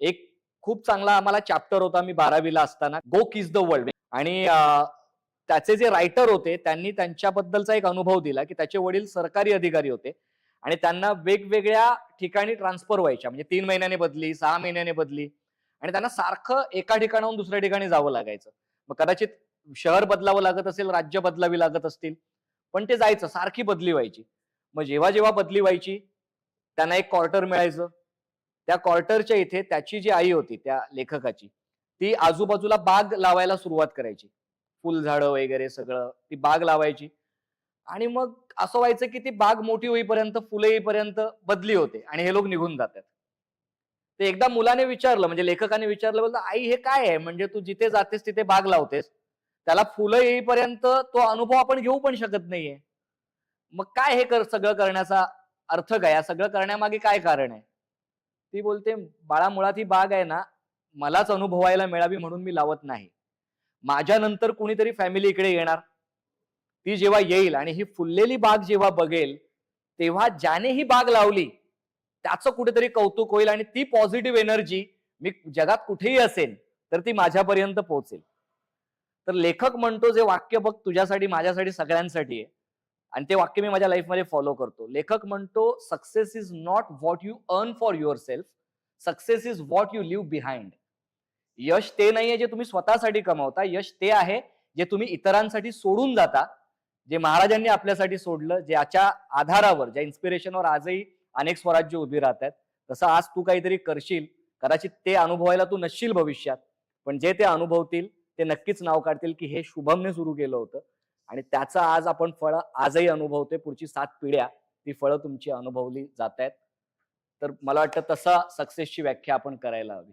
एक खूप चांगला आम्हाला चॅप्टर होता मी बारावीला असताना गो किस द वर्ल्ड आणि त्याचे जे रायटर होते त्यांनी त्यांच्याबद्दलचा एक अनुभव दिला की त्याचे वडील सरकारी अधिकारी होते आणि त्यांना वेगवेगळ्या ठिकाणी ट्रान्सफर व्हायच्या. म्हणजे तीन महिन्याने बदली सहा महिन्याने बदली आणि त्यांना सारखं एका ठिकाणाहून दुसऱ्या ठिकाणी जावं लागायचं. मग कदाचित शहर बदलावं लागत असेल राज्य बदलावी लागत असतील पण ते जायचं सारखी बदली व्हायची. मग जेव्हा जेव्हा बदली व्हायची त्यांना एक क्वार्टर मिळायचं. त्या क्वार्टरच्या इथे त्याची जी आई होती त्या लेखकाची ती आजूबाजूला बाग लावायला सुरुवात करायची. फुलझाडं वगैरे सगळं ती बाग लावायची. आणि मग असं व्हायचं की ती बाग मोठी होईपर्यंत फुलं येईपर्यंत बदली होते आणि हे लोक निघून जातात. ते एकदा मुलाने विचारलं म्हणजे लेखकाने विचारलं बोलतो आई हे काय आहे? म्हणजे तू जिथे जातेस तिथे बाग लावतेस. त्याला फुलं येईपर्यंत तो अनुभव आपण घेऊ पण शकत नाहीये. मग काय हे कर सगळं करण्याचा अर्थ काय? या सगळं करण्यामागे काय कारण आहे? ती बोलते बाळा मुळात ही बाग आहे ना मलाच अनुभवायला मिळावी म्हणून मी लावत नाही. माझ्यानंतर कुणीतरी फॅमिली इकडे येणार. ती जेव्हा येईल आणि ही फुललेली बाग जेव्हा बघेल तेव्हा ज्याने ही बाग लावली त्याचं कुठेतरी कौतुक होईल आणि ती पॉझिटिव्ह एनर्जी मी जगात कुठेही असेल तर ती माझ्यापर्यंत पोहोचेल. तर लेखक म्हणतो जे वाक्य बघ तुझ्यासाठी माझ्यासाठी सगळ्यांसाठी आहे. आणि ते वाक्य मी माझ्या लाईफमध्ये फॉलो करतो. लेखक म्हणतो success is not what you earn for yourself success is what you leave behind यश ते नाहीये जे तुम्ही स्वतःसाठी कमावता. यश ते आहे जे तुम्ही इतरांसाठी सोडून जाता. जे महाराजांनी आपल्यासाठी सोडलं ज्याच्या आधारावर ज्या इन्स्पिरेशनवर आजही अनेक स्वराज्य उभी राहतात तसं आज तू काहीतरी करशील. कदाचित ते अनुभवायला तू नसशील भविष्यात. पण जे ते अनुभवतील ते नक्कीच नाव काढतील की हे शुभमने सुरू केलं होतं. आणि त्याचा आज आपण फळं आजही अनुभवतोय. पुढची सात पिढ्या ती फळं तुमची अनुभवली जात आहेत तर मला वाटतं तसा सक्सेसची व्याख्या आपण करायला हवी.